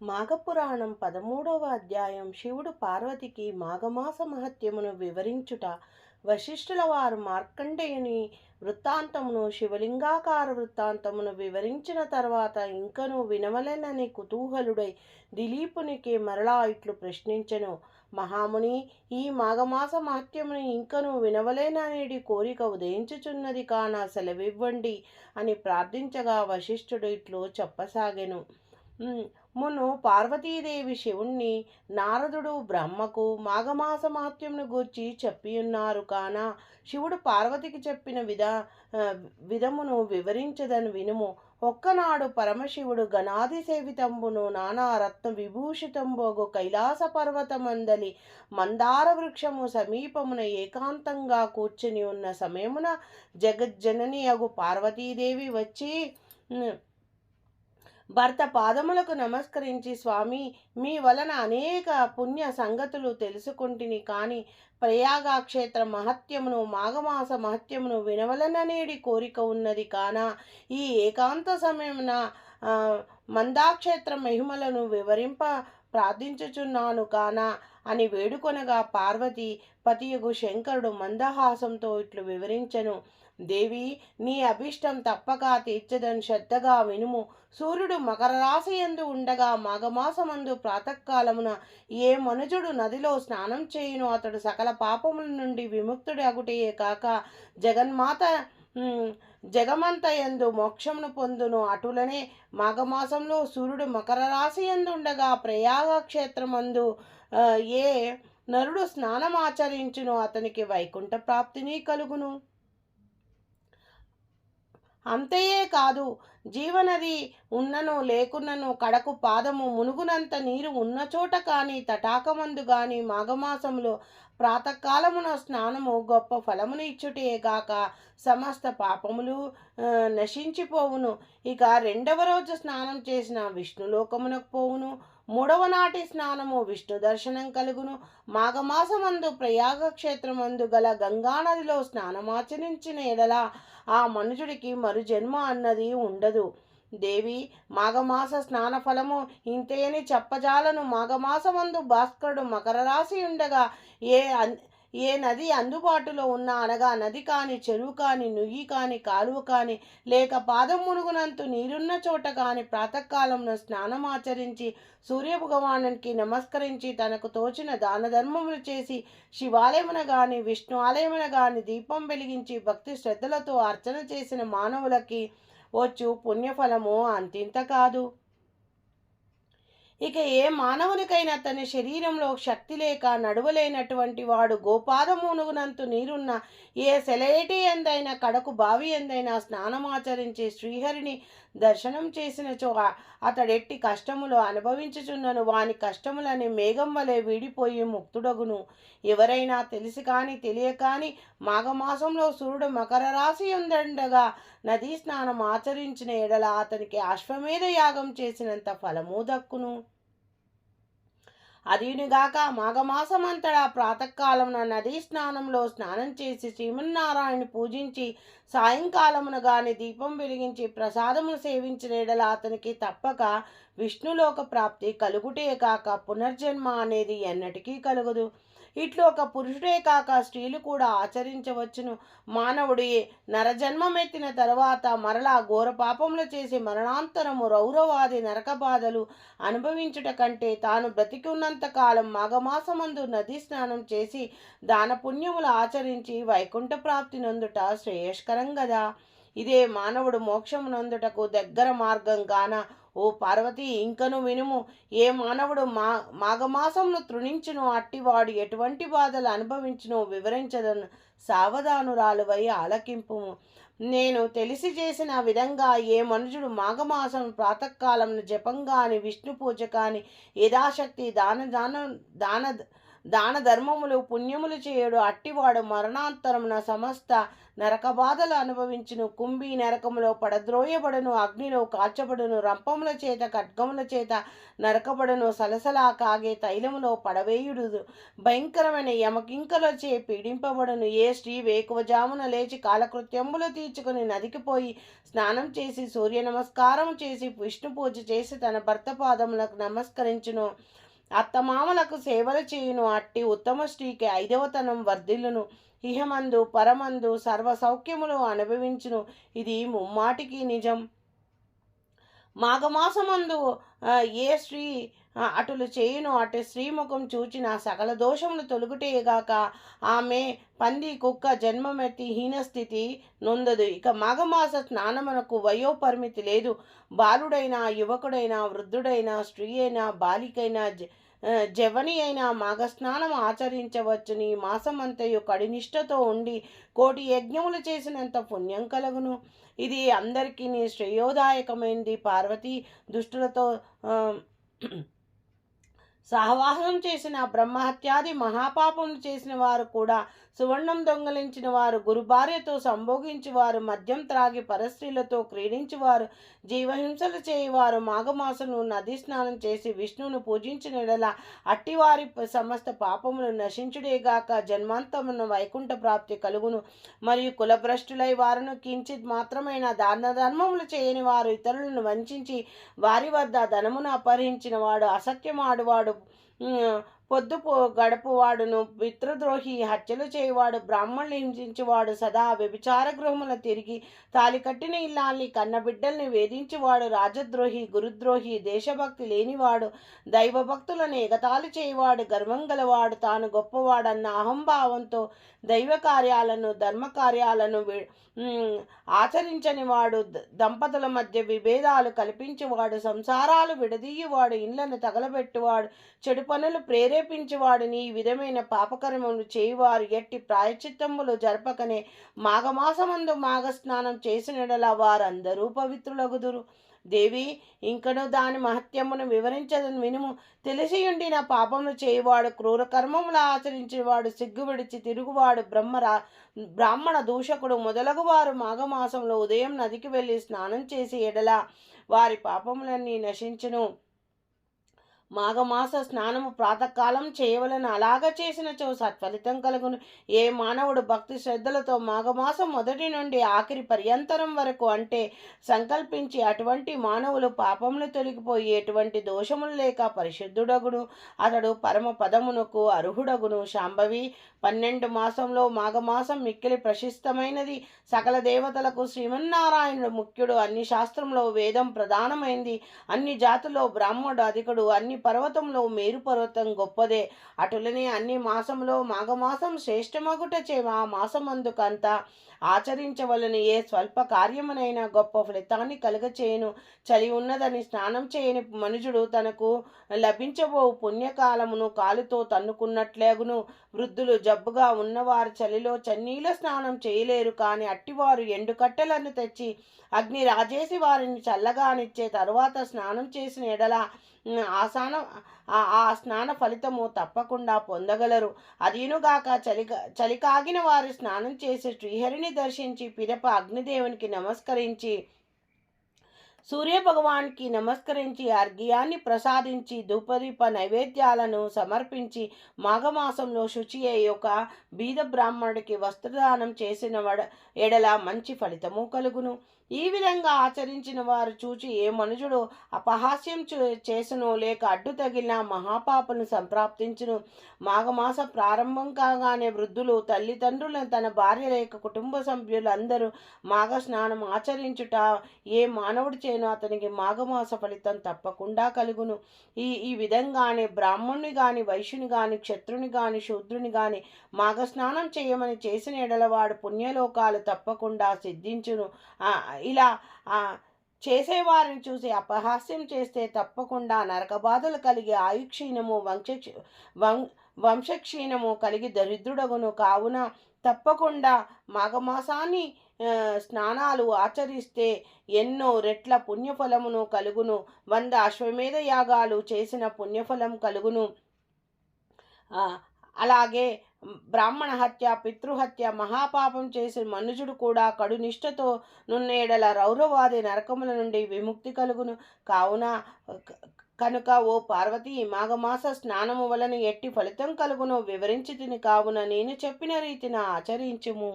మాఘపురాణం పదమూడవ అధ్యాయం శివుడు పార్వతికి మాఘమాస మహత్యమును వివరించుట వశిష్ఠుల వారు మార్కండేయుని వృత్తాంతమును శివలింగాకార వృత్తాంతమును వివరించిన తర్వాత ఇంకను వినవలెనని కుతూహలుడై దిలీపునికి మరలా ఇట్లు ప్రశ్నించెను. మహాముని ఈ మాఘమాస మహత్యమును ఇంకను వినవలేననేది కోరిక ఉదయించుచున్నది కాన సెలవివ్వండి అని ప్రార్థించగా వశిష్ఠుడు ఇట్లు చెప్పసాగెను. మును పార్వతీదేవి శివుణ్ణి నారదుడు బ్రహ్మకు మాఘమాసమాత్యమును గూర్చి చెప్పియున్నారు కాన శివుడు పార్వతికి చెప్పిన విధ విధమును వివరించదని వినుము. ఒక్కనాడు పరమశివుడు గణాది సేవితంబును నానా రత్న విభూషితంబోగు కైలాస పర్వతమందలి మందార వృక్షము సమీపమున ఏకాంతంగా కూర్చుని ఉన్న సమయమున జగజ్జనని అగు పార్వతీదేవి వచ్చి భర్త పాదములకు నమస్కరించి స్వామి మీ వలన అనేక పుణ్య సంగతులు తెలుసుకుంటుని కానీ ప్రయాగక్షేత్ర మహత్యమును మాఘమాస మహత్యమును వినవలననేడి కోరిక ఉన్నది. కాన ఈ ఏకాంత సమయమున మందాక్షేత్ర మహిమలను వివరింప ప్రార్థించుచున్నాను. కాన అని వేడుకొనగా పార్వతి పతియగు శంకరుడు మందహాసంతో ఇట్లు వివరించెను. దేవి నీ అభిష్టం తప్పక తీర్చదని శ్రద్ధగా వినుము. సూర్యుడు మకర రాశియందు ఉండగా మాఘమాసమందు ప్రాతకాలమున ఏ మనుజుడు నదిలో స్నానం చేయును అతడు సకల పాపముల నుండి విముక్తుడి అగుటయే కాక జగన్మాత జగమంత ఎందు మోక్షమును పొందును. అటులనే మాఘమాసంలో సూర్యుడు మకర రాశి ఎందుండగా ప్రయాగ క్షేత్రమందు ఏ నరుడు స్నానమాచరించును. అతనికి వైకుంఠ ప్రాప్తిని కలుగును. అంతయే కాదు జీవనది ఉన్నను లేకున్నను కడకు పాదము మునుగునంత నీరు ఉన్న చోట కానీ తటాకమందు గాని మాఘమాసంలో ప్రాతకాలమున స్నానము గొప్ప ఫలమును ఇచ్చుటే గాక సమస్త పాపములు నశించిపోవును. ఇక రెండవ రోజు స్నానం చేసిన విష్ణులోకమునకు పోవును. మూడవ నాటి స్నానము విష్ణు దర్శనం కలుగును. మాఘమాసమందు ప్రయాగ క్షేత్రమందు గల గంగానదిలో స్నానమాచరించిన ఎడల ఆ మనుషుడికి మరు జన్మ అన్నది ఉండదు. దేవి మాఘమాస స్నాన ఫలము ఇంతేని చెప్పజాలను. మాఘమాసమందు భాస్కరుడు మకర రాశి ఉండగా ఏ అన్- ఏ నది అందుబాటులో ఉన్న అనగా నది కాని చెరువు కాని నుయ్యి కాని కాలువ కాని లేక పాదం మునుగునంతు నీరున్న చోట కాని ప్రాతకాలంలో స్నానమాచరించి సూర్యభగవానునికి నమస్కరించి తనకు తోచిన దాన ధర్మములు చేసి శివాలయమున గాని విష్ణు ఆలయమున గాని దీపం వెలిగించి భక్తి శ్రద్ధలతో అర్చన చేసిన మానవులకి వచ్చు పుణ్యఫలము అంతింత కాదు. ఇక ఏ మానవునికైనా తన శరీరంలో శక్తి లేక నడవలేనటువంటి వాడు గోపాదమునుగునంతు నీరున్న ఏ సెలయేటి ఎందైనా కడకు బావి ఎందైనా స్నానమాచరించి శ్రీహరిని దర్శనం చేసిన చో అతడెట్టి కష్టములు అనుభవించుచున్నను వాని కష్టములని మేఘం వలె వీడిపోయి ముక్తుడగును. ఎవరైనా తెలిసి కాని తెలియకాని మాఘమాసంలో సూర్యుడు మకర రాశి ఉందండగా నదీ స్నానం ఆచరించిన ఎడల అతనికి అశ్వమేధ యాగం చేసినంత ఫలము దక్కును. అదియునిగాక మాఘమాసమంతటా ప్రాతకాలమున నదీ స్నానంలో స్నానం చేసి శ్రీమన్నారాయణ పూజించి సాయంకాలమున గాని దీపం వెలిగించి ప్రసాదమును సేవించిన అతనికి తప్పక విష్ణులోక ప్రాప్తి కలుగుటే కాక పునర్జన్మ అనేది ఎన్నటికీ కలుగదు. ఇట్లు ఒక పురుషుడే కాక స్త్రీలు కూడా ఆచరించవచ్చును. మానవుడు నరజన్మమెత్తిన తర్వాత మరలా ఘోర పాపములు చేసి మరణాంతరము రౌరవాది నరక బాధలు అనుభవించుట కంటే తాను బ్రతికి ఉన్నంత కాలం మాఘమాసమందు నదీ స్నానం చేసి దాన పుణ్యములు ఆచరించి వైకుంఠ ప్రాప్తి నొందుట శ్రేయస్కరం గదా. ఇదే మానవుడు మోక్షమునందుటకు దగ్గర మార్గం గాన ఓ పార్వతి ఇంకను వినుము ఏ మానవుడు మా మాఘమాసంను తృణించును అట్టివాడు ఎటువంటి బాధలు అనుభవించునో వివరించదను సావధానురాలువై ఆలకింపుము. నేను తెలిసి చేసిన విధంగా ఏ మనుషుడు మాఘమాసం ప్రాతకాలంను జపంగాని విష్ణు పూజ కాని యథాశక్తి దాన దాన దాన దాన ధర్మములు పుణ్యములు చేయడు. అట్టివాడు మరణాంతరమున సమస్త నరక బాధలు అనుభవించును. కుంభి నరకములో పడద్రోయబడును. అగ్నిలో కాల్చబడును రంపముల చేత ఖడ్గముల చేత నరకబడును. సలసలా కాగే తైలములో పడవేయుడు భయంకరమైన యమకింకలచే పీడింపబడును. ఏ స్త్రీ వేకువజామున లేచి కాలకృత్యములు తీర్చుకుని నదికి పోయి స్నానం చేసి సూర్య నమస్కారం చేసి విష్ణు పూజ చేసి తన భర్త పాదములకు నమస్కరించును. అత్తమామలకు సేవలు చేయును అట్టి ఉత్తమ స్త్రీకి ఐదవతనం వర్ధిల్లును. ఇహమందు పరమందు సర్వ సౌఖ్యములు అనుభవించును. ఇది ముమ్మాటికి నిజం. మాఘమాసమందు ఏ స్త్రీ అటులు చేయును అటు శ్రీముఖం చూచిన సకల దోషములు తొలుగుటేగాక ఆమె పంది కుక్క జన్మమెత్తి హీనస్థితి నొందదు. ఇక మాఘమాస స్నానమునకు వయోపరిమితి లేదు. బాలుడైనా యువకుడైనా వృద్ధుడైనా స్త్రీ అయినా బాలికైనా జ- జవని అయిన మాఘస్నానం ఆచరించవచ్చుని మాసమంతయు కడినిష్టతో ఉండి కోటి యజ్ఞములు చేసినంత పుణ్యం కలుగును. ఇది అందరికీ శ్రేయోదాయకమైంది. పార్వతి దుష్టులతో సహవాసం చేసిన బ్రహ్మహత్యాది మహాపాపములు చేసిన వారు కూడా సువర్ణం దొంగలించిన వారు గురుభార్యతో సంభోగించి వారు మద్యం త్రాగి పరస్త్రీలతో క్రీడించువారు జీవహింసలు చేయవారు మాఘమాసను నది స్నానం చేసి విష్ణువును పూజించిన ఎడల అట్టివారి సమస్త పాపములు నశించుడేగాక జన్మాంతమున వైకుంఠ ప్రాప్తి కలుగును. మరియు కులభ్రష్టులై వారును కించిత్ మాత్రమైన దాన ధర్మములు చేయని వారు ఇతరులను వంచించి వారి వద్ద ధనమును అపహరించిన వాడు అసత్యమాడువాడు పొద్దుపు గడపువాడును పితృద్రోహి హత్యలు చేయవాడు బ్రాహ్మణులు హింసించువాడు సదా వ్యభిచార గృహముల తిరిగి తాలికట్టిన ఇల్లాల్ని కన్నబిడ్డల్ని వేధించువాడు రాజద్రోహి గురుద్రోహి దేశభక్తి లేనివాడు దైవభక్తులను ఎగతాలు చేయవాడు గర్వం గలవాడు తాను గొప్పవాడన్న అహంభావంతో దైవ కార్యాలను ధర్మ కార్యాలను వి- ఆచరించని వాడు ద- దంపతుల మధ్య విభేదాలు కల్పించేవాడు సంసారాలు విడదీయువాడు ఇండ్లను తగలబెట్టువాడు చెడు పనులు ప్రేరేపించేవాడిని. ఈ విధమైన పాపకర్మములు చేయువారు ఎట్టి ప్రాయచిత్తములు జరపకనే మాఘమాసమందు మాఘస్నానం చేసినడలా వారందరూ పవిత్రులగుదురు. దేవి ఇంకను దాని మహత్యమును వివరించదని వినుము తెలిసియుండి నా పాపములు చేయవాడు క్రూర కర్మములు ఆచరించేవాడు సిగ్గు విడిచి తిరుగువాడు బ్రహ్మరా బ్రాహ్మణ దూషకుడు మొదలగువారు మాఘమాసంలో ఉదయం నదికి వెళ్ళి స్నానం చేసి ఎడల వారి పాపములన్నీ నశించును. మాఘమాస స్నానము ప్రాతకాలం చేయవలన. అలాగ చేసినచో సత్ఫలితం కలుగును. ఏ మానవుడు భక్తి శ్రద్ధలతో మాఘమాసం మొదటి నుండి ఆఖరి పర్యంతరం వరకు అంటే సంకల్పించి అటువంటి మానవులు పాపములు తొలగిపోయి ఎటువంటి దోషములు లేక పరిశుద్ధుడగును. అతడు పరమ పదమునకు అర్హుడగును. శాంభవి పన్నెండు మాసంలో మాఘమాసం మిక్కిలి ప్రశస్తమైనది. సకల దేవతలకు శ్రీమన్నారాయణుడు ముఖ్యుడు. అన్ని శాస్త్రంలో వేదం ప్రధానమైంది. అన్ని జాతుల్లో బ్రాహ్మడు అధికుడు. అన్ని పర్వతంలో మేరు పర్వతం గొప్పదే. అటులనే అన్ని మాసంలో మాఘమాసం శ్రేష్టమగుటచే ఆ మాసమందుకంత ఆచరించవలని ఏ స్వల్ప కార్యమునైనా గొప్ప ఫలితాన్ని కలుగచేయను. చలి ఉన్నదని స్నానం చేయని మనుజుడు తనకు లభించబో పుణ్యకాలమును కాలుతో తన్నుకున్నట్లేగును. వృద్ధులు జబ్బుగా ఉన్నవారు చలిలో చన్నీల స్నానం చేయలేరు కానీ అట్టివారు ఎండు కట్టెలను తెచ్చి అగ్ని రాజేసి వారిని చల్లగానిచ్చే తరువాత స్నానం చేసిన ఎడల ఆ స్నాన ఆ- స్నాన ఫలితము తప్పకుండా పొందగలరు. అదీనుగాక చలి చలికాగిన వారు స్నానం చేసి శ్రీహరిని దర్శించి పిదప అగ్నిదేవునికి నమస్కరించి సూర్యభగవానికి నమస్కరించి అర్ఘ్యాన్ని ప్రసాదించి ధూపదీప నైవేద్యాలను సమర్పించి మాఘమాసంలో శుచి అయి బీద బ్రాహ్మణుడికి వస్త్రదానం చేసిన వడ ఎడల మంచి ఫలితము కలుగును. ఈ విధంగా ఆచరించిన వారు చూచి ఏ మనుషుడు అపహాస్యం చే- చేసును లేక అడ్డు తగిలిన మహాపాపను సంప్రాప్తించును. మాఘమాస ప్రారంభం కాగానే వృద్ధులు తల్లిదండ్రులను తన భార్య లేక కుటుంబ సభ్యులందరూ మాఘ స్నానం ఆచరించుట ఏ మానవుడు చేను అతనికి మాఘమాస ఫలితం తప్పకుండా కలుగును. ఈ ఈ విధంగానే బ్రాహ్మణుని గాని వైశ్యుని గాని క్షత్రుని గాని శూద్రుని గాని మాఘ స్నానం చేయమని చేసిన ఎడలవాడు పుణ్యలోకాలు తప్పకుండా సిద్ధించును. ఇలా చేసేవారిని చూసి అపహాస్యం చేస్తే తప్పకుండా నరకబాధలు కలిగి ఆయుక్షీణము వంశ వం వంశక్షీణము కలిగి దరిద్రుడగును. కావున తప్పకుండా మాఘమాసాన్ని స్నానాలు ఆచరిస్తే ఎన్నో రెట్ల పుణ్యఫలమును కలుగును. వంద అశ్వమేధ యాగాలు చేసిన పుణ్యఫలం కలుగును. అలాగే బ్రాహ్మణ హత్య పితృహత్య మహాపాపం చేసిన మనుజుడు కూడా కడునిష్టతో నున్నేడల రౌరవాది నరకముల నుండి విముక్తి కలుగును. కావున కనుక ఓ పార్వతి మాఘమాస స్నానము వలన ఎట్టి ఫలితం కలుగునో వివరించి తిని కావున నేను చెప్పిన రీతిన ఆచరించుము.